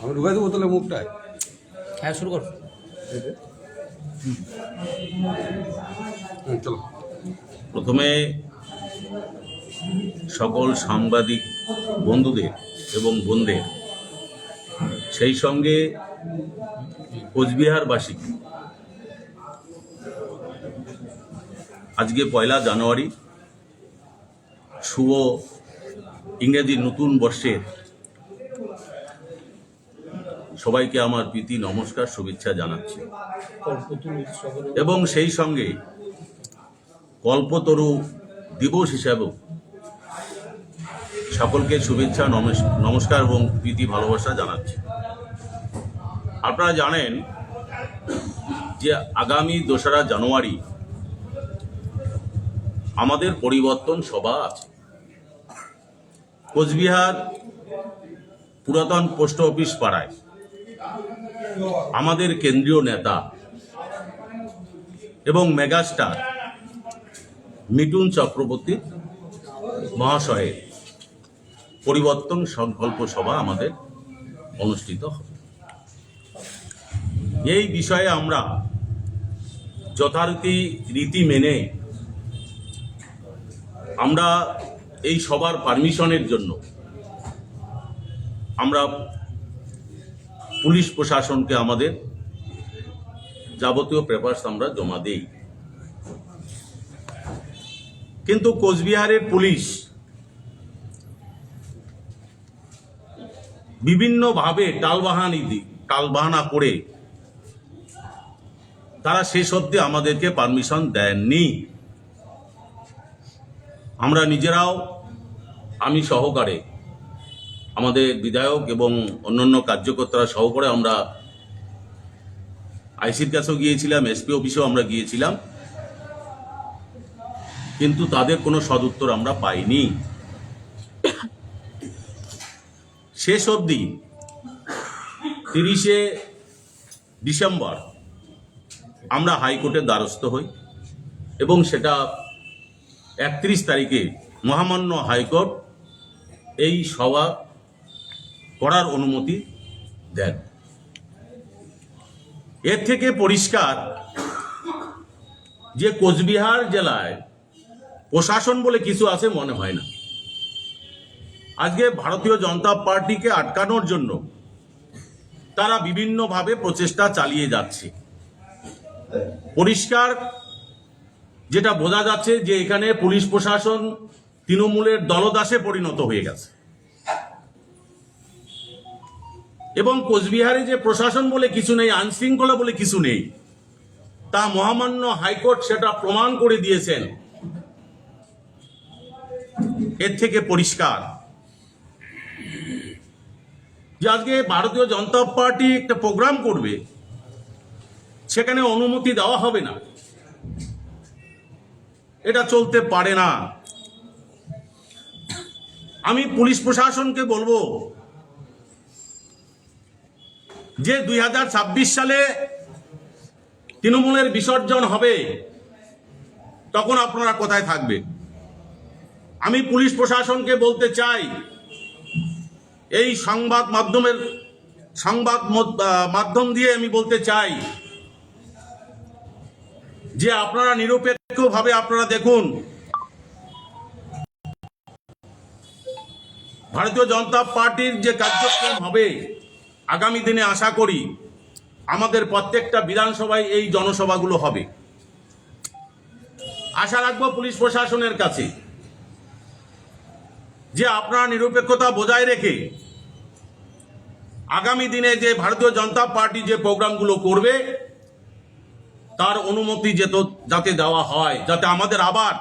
আমি ঢুকাই দেবো তাহলে মুখটায়। হ্যাঁ শুরু কর। চলো। প্রথমে সকল সাংবাদিক বন্ধুদের এবং বোনদের সেই সঙ্গে কোচবিহারবাসী। আজকে পয়লা জানুয়ারি শুভ ইংরেজি নতুন বর্ষের সবাইকে আমার প্রীতি, নমস্কার, শুভেচ্ছা জানাচ্ছি। এবং সেই সঙ্গে কল্পতরু দিবস হিসাবেও সকলকে শুভেচ্ছা, নমস- নমস্কার এবং প্রীতি, ভালোবাসা জানাচ্ছি। আপনারা জানেন যে আগামী দোসরা জানুয়ারি আমাদের পরিবর্তন সভা আছে। কোচবিহার পুরাতন পোস্ট অফিস পাড়ায় আমাদের কেন্দ্রীয় নেতা এবং মেগাস্টার মিটুন চক্রবর্তী মহাশয়ের পরিবর্তন সংকল্প সভা আমাদের অনুষ্ঠিত হবে। এই বিষয়ে আমরা যথারীতি রীতি মেনে আমরা এই সবার পারমিশনের জন্য আমরা পুলিশ প্রশাসনকে আমাদের যাবতীয় পেপারস আমরা জমা দিই। কিন্তু কোচবিহারের পুলিশ বিভিন্নভাবে টালবাহানি দি টালবাহানা করে তারা শেষ অব্দি আমাদেরকে পারমিশন দেননি। আমরা নিজেরাও আমি সহকারে আমাদের বিধায়ক এবং অন্যান্য কার্যকর্তারা সহকারে আমরা আইসির কাছেও গিয়েছিলাম, এসপি অফিসেও আমরা গিয়েছিলাম। কিন্তু তাদের কোনো সদুত্তর আমরা পাইনি। শেষ অবধি তিরিশে ডিসেম্বর আমরা হাইকোর্টের দ্বারস্থ হই এবং সেটা একত্রিশ তারিখে মহামান্য হাইকোর্ট এই সভা করার অনুমতি দেন। এর থেকে পরিষ্কার যে কোচবিহার জেলায় প্রশাসন বলে কিছু আছে মনে হয় না। আজকে ভারতীয় জনতা পার্টিকে আটকানোর জন্য তারা বিভিন্নভাবে প্রচেষ্টা চালিয়ে যাচ্ছে। পরিষ্কার যেটা বোঝা যাচ্ছে যে এখানে পুলিশ প্রশাসন তৃণমূলের দলদাসে পরিণত হয়ে গেছে। এবং কোচবিহারে যে প্রশাসন বলে কিছু নেই, আইনশৃঙ্খলা বলে কিছু নেই, তা মহামান্য হাইকোর্ট সেটা প্রমাণ করে দিয়েছেন। এর থেকে পরিষ্কার। যে আজকে ভারতীয় জনতা পার্টি একটা প্রোগ্রাম করবে, সেখানে অনুমতি দেওয়া হবে না। এটা চলতে পারে না। আমি পুলিশ প্রশাসনকে বলব যে দুই হাজার ছাব্বিশ সালে তৃণমূলের বিসর্জন হবে, তখন আপনারা কোথায় থাকবেন আমি পুলিশ প্রশাসনকে বলতে চাই, এই সংবাদ মাধ্যমের, সংবাদ মাধ্যম দিয়ে আমি বলতে চাই যে আপনারা নিরপেক্ষভাবে আপনারা দেখুন, ভারতীয় জনতা পার্টির যে কার্যক্রম হবে আগামী দিনে আশা করি আমাদের প্রত্যেকটা বিধানসভায় এই জনসভাগুলো হবে। আশা রাখব পুলিশ প্রশাসনের কাছে যে আপনারা নিরপেক্ষতা বজায় রেখে আগামী দিনে যে ভারতীয় জনতা পার্টি যে প্রোগ্রামগুলো করবে, তার অনুমতি যেত, যাতে দেওয়া হয়, যাতে আমাদের আবার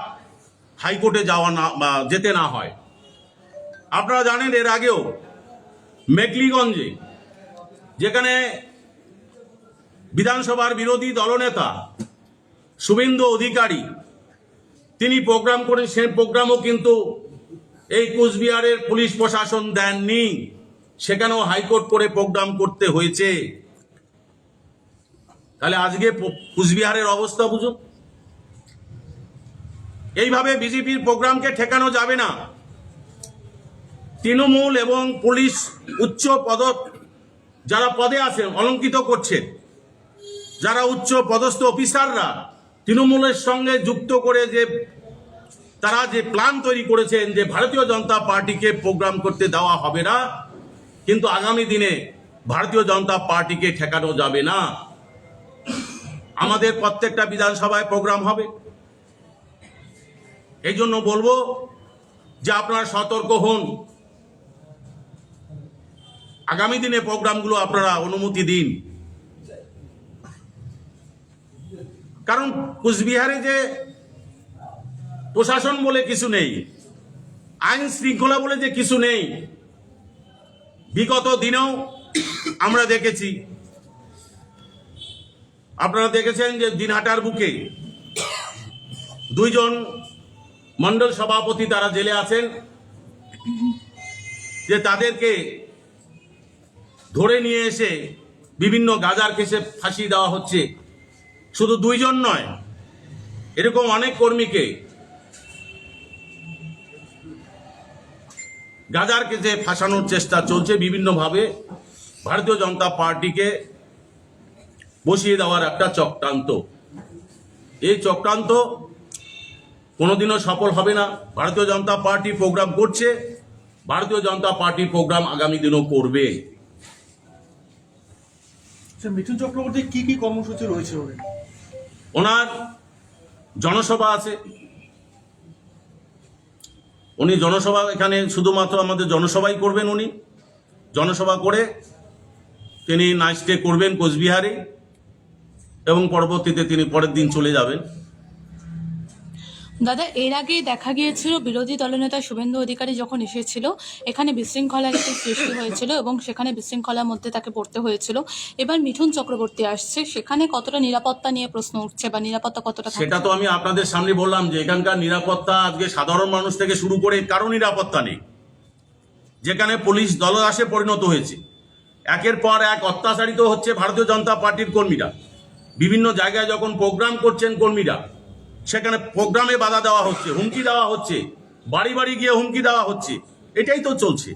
হাইকোর্টে যাওয়া না বা যেতে না হয়। আপনারা জানেন এর আগেও মেকলিগঞ্জে যেখানে বিধানসভার বিরোধী দলনেতা শুভেন্দু অধিকারী, তিনি প্রোগ্রাম করেন সে প্রোগ্রামও কিন্তু এই কোচবিহারের পুলিশ প্রশাসন দেননি। সেখানেও হাইকোর্ট করে প্রোগ্রাম করতে হয়েছে। তাহলে আজকে কুচবিহারের অবস্থা বুঝুন। এইভাবে বিজেপির প্রোগ্রামকে ঠেকানো যাবে না। তৃণমূল এবং পুলিশ উচ্চ পদ যারা পদে আছেন অলঙ্কিত করছেন, যারা উচ্চ পদস্থ অফিসাররা, তৃণমূলের সঙ্গে যুক্ত করে যে, তারা যে প্ল্যান তৈরি করেছেন যে ভারতীয় জনতা পার্টিকে প্রোগ্রাম করতে দেওয়া হবে না, কিন্তু আগামী দিনে ভারতীয় জনতা পার্টিকে ঠেকানো যাবে না। আমাদের প্রত্যেকটা বিধানসভায় প্রোগ্রাম হবে। এই জন্য বলব যে আপনারা সতর্ক হন। আগামী দিনে প্রোগ্রামগুলো আপনারা অনুমতি দিন। কারণ কুচবিহারে যে প্রশাসন বলে কিছু নেই, আইন শৃঙ্খলা বলে যে কিছু নেই, বিগত দিনেও আমরা দেখেছি। আপনারা দেখেছেন যে দিনহাটার বুকে দুইজন মন্ডল সভাপতি তারা জেলে আছেন, যে তাদেরকে ধরে নিয়ে এসে বিভিন্ন গাজার কেসে ফাঁসি দেওয়া হচ্ছে। শুধু দুইজন নয়, এরকম অনেক কর্মীকে গাজার কেসে ফাঁসানোর চেষ্টা চলছে বিভিন্নভাবে। ভারতীয় জনতা পার্টিকে বসিয়ে দেওয়ার একটা চক্রান্ত। এই চক্রান্ত কোনোদিনও সফল হবে না। ভারতীয় জনতা পার্টি প্রোগ্রাম করছে। ভারতীয় জনতা পার্টি প্রোগ্রাম আগামী দিনও করবে। মিঠুন চক্রবর্তী কি কি কর্মসূচি রয়েছে ওদের? ওনার জনসভা আছে। উনি জনসভা এখানে শুধুমাত্র আমাদের জনসভাই করবেন উনি। জনসভা করে তিনি নাইট স্টে করবেন কোচবিহারে এবং পরবর্তীতে তিনি পরের দিন চলে যাবেন। দাদা, এর আগে দেখা গিয়েছিল বিরোধী দলনেতা শুভেন্দু অধিকারী যখন এসেছিল, এখানে বিশৃঙ্খলার একটি সৃষ্টি হয়েছিল এবং সেখানে বিশৃঙ্খলার মধ্যে তাকে পড়তে হয়েছিল। এবার মিঠুন চক্রবর্তী আসছে, সেখানে কতটা নিরাপত্তা নিয়ে প্রশ্ন উঠছে বা নিরাপত্তা কতটা সেটা তো আমি আপনাদের সামনে বললাম যে এখানকার নিরাপত্তা আজকে সাধারণ মানুষ থেকে শুরু করে কারও নিরাপত্তা নেই। যেখানে পুলিশ দলদাসে পরিণত হয়েছে। একের পর এক অত্যাচারিত হচ্ছে ভারতীয় জনতা পার্টির কর্মীরা। বিভিন্ন জায়গায় যখন প্রোগ্রাম করছেন কর্মীরা সেখানে প্রোগ্রামে বাধা দেওয়া হচ্ছে, হুমকি দেওয়া হচ্ছে, বাড়ি বাড়ি গিয়ে হুমকি দেওয়া হচ্ছে, এটাই তো চলছে।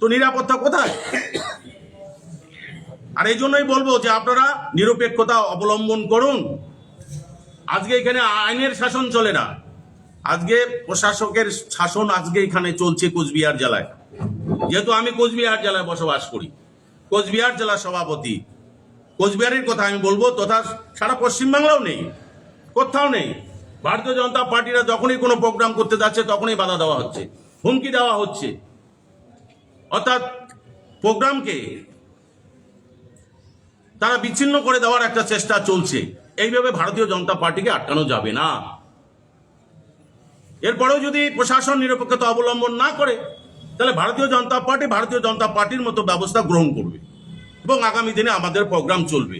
তো নিরাপত্তা কোথায়? আর এই জন্যই বলব যে আপনারা নিরপেক্ষতা অবলম্বন করুন। আজকে এখানে আইনের শাসন চলে না। আজকে প্রশাসকের শাসন আজকে এখানে চলছে কোচবিহার জেলায়। যেহেতু আমি কোচবিহার জেলায় বসবাস করি, কোচবিহার জেলার সভাপতি। কোচবিহারের কথা আমি বলব, তথা সারা পশ্চিমবাংলাও নেই, কোথাও নেই। ভারতীয় জনতা পার্টিরা যখনই কোনো প্রোগ্রাম করতে যাচ্ছে, তখনই বাধা দেওয়া হচ্ছে, হুমকি দেওয়া হচ্ছে। অর্থাৎ প্রোগ্রামকে তারা বিচ্ছিন্ন করে দেওয়ার একটা চেষ্টা চলছে। এইভাবে ভারতীয় জনতা পার্টিকে আটকানো যাবে না। এরপরেও যদি প্রশাসন নিরপেক্ষতা অবলম্বন না করে, তাহলে ভারতীয় জনতা পার্টি ভারতীয় জনতা পার্টির মতো ব্যবস্থা গ্রহণ করবে এবং আগামী দিনে আমাদের প্রোগ্রাম চলবে।